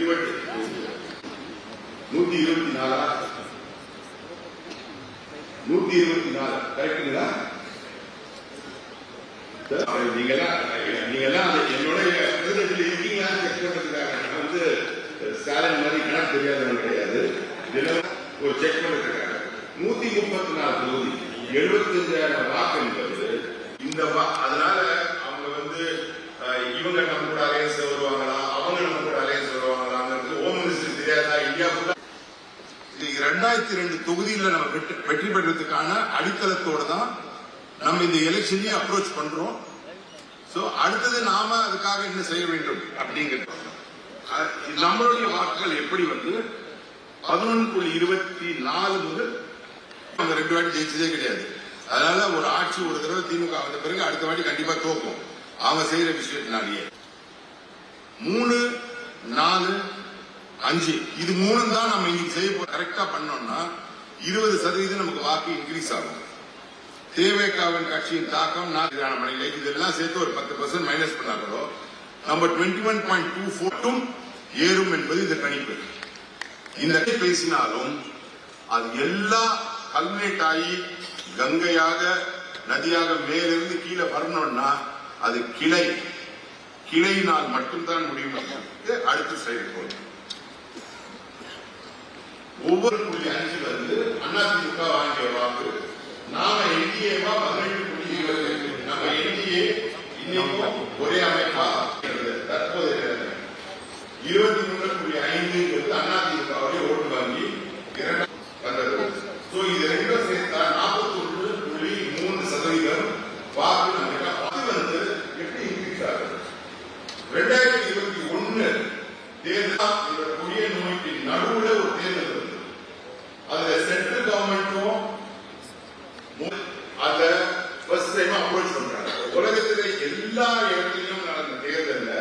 இருபத்தி நூத்தி இருபத்தி நாலா நூத்தி இருபத்தி நாலு கரெக்டுங்களா நீங்கெல்லாம் நீங்கெல்லாம் செக் பண்றதுக்காக நான் வந்து ஸ்டாலின் மாதிரி கணக்கு தெரியாதவன் கிடையாது இதெல்லாம் ஒரு செக் பண்றதுக்காக நூத்தி முப்பத்தி நாலு தொகுதி வாக்கு என்பது இந்த வா- அதனால அவங்க வந்து இவங்க நம்ம கூட அலையன்ஸ் ரெண்டாயிரத்தி ரெண்டு தொகுதியில நம்ம வெற்றி வெற்றி பெற்றதுக்கான அடித்தளத்தோட தான் நம்ம இந்த எலெக்ஷனையும் அப்ரோச் பண்றோம். சோ அடுத்தது நாம அதுக்காக என்ன செய்ய வேண்டும் அப்படிங்கிறது நம்மளுடைய வாக்குகள் எப்படி வந்து பதினொன்று புள்ளி இருபத்தி நாலு முதல் நம்ம ரெண்டு வாட்டி ஜெயிச்சதே கிடையாது. அதனால ஒரு ஆட்சி ஒரு தடவை திமுக வந்த பிறகு அடுத்த வாட்டி கண்டிப்பா தோக்கும். அவங்க செய்யற விஷயத்தினாலேயே. மூணு நாலு அஞ்சு. இது மூணு தான் நம்ம இன்னைக்கு செய்ய போ கரெக்டா பண்ணோம்னா இருபது சதவீதம் நமக்கு வாக்கு இன்க்ரீஸ் ஆகும். தேவேகாவின் கட்சியின் தாக்கம் நாட்டிலான மணிலை இதெல்லாம் சேர்த்து ஒரு பத்து பர்சன்ட் மைனஸ் பண்ணாங்களோ நம்ம டுவெண்ட்டி ஒன் பாயிண்ட் டூ ஃபோர்ட்டும் ஏறும் என்பது இந்த கணிப்பு. இந்த பேசினாலும் அது எல்லா கல்நேட் ஆகி கங்கையாக நதியாக மேலிருந்து கீழே வரணும்னா அது கிளை. கிளையினால் மட்டும்தான் முடியும். இது அடுத்த சைடு போகும் ஒவ்வொரு புள்ளி அஞ்சுல இருந்து அதிமுக வாங்கிய வாக்கு நாம என்டிஏவா பதினெட்டு புள்ளி இருபத்தி நம்ம என்டிஏ இன்னைக்கும் ஒரே அமைப்பா தற்போதைய இருபத்தி மூணு புள்ளி ஐந்துங்கிறது அதிமுகவுடைய ஓட்டு வாங்கி இரண்டாம் சோ இது ரெண்டும் சேர்த்தா நாற்பத்தி ஒன்று புள்ளி மூணு சதவீதம் வாக்கு அது வந்து எப்படி இன்க்ரீஸ் ஆகுது? ரெண்டாயிரத்தி இருபத்தி ஒன்னு தேர்தல் இந்த கொடிய நோய்க்கு நடுவுல ஒரு தேர்தல் அதுல சென்ட்ரல் கவர்மெண்ட்டும் அந்த ஃபர்ஸ்ட் டைம் அப்ரோச் பண்றாங்க. உலகத்திலே எல்லா இடத்திலும் நடந்த தேர்தலில்